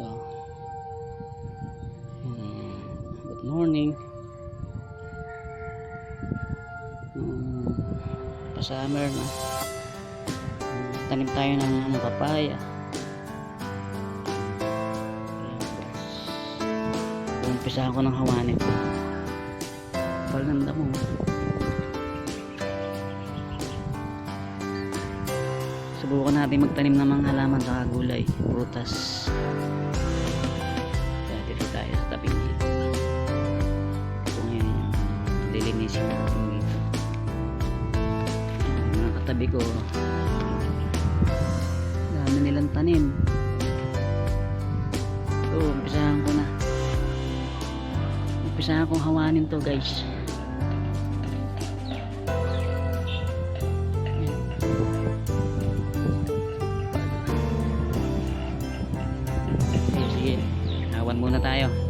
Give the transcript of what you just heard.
dito hmm, good morning. Um, hmm, pa summer na tanim tayo ng ano, papaya umpisa ako ng hawanin. Ko kapal ng damo. Subukan natin magtanim ng mga halaman sa gulay, prutas. probinsya namin mga katabi ko dami nilang tanim. Ito umpisahan ko na. Umpisahan kong hawanin to guys. Sige, hawan muna tayo.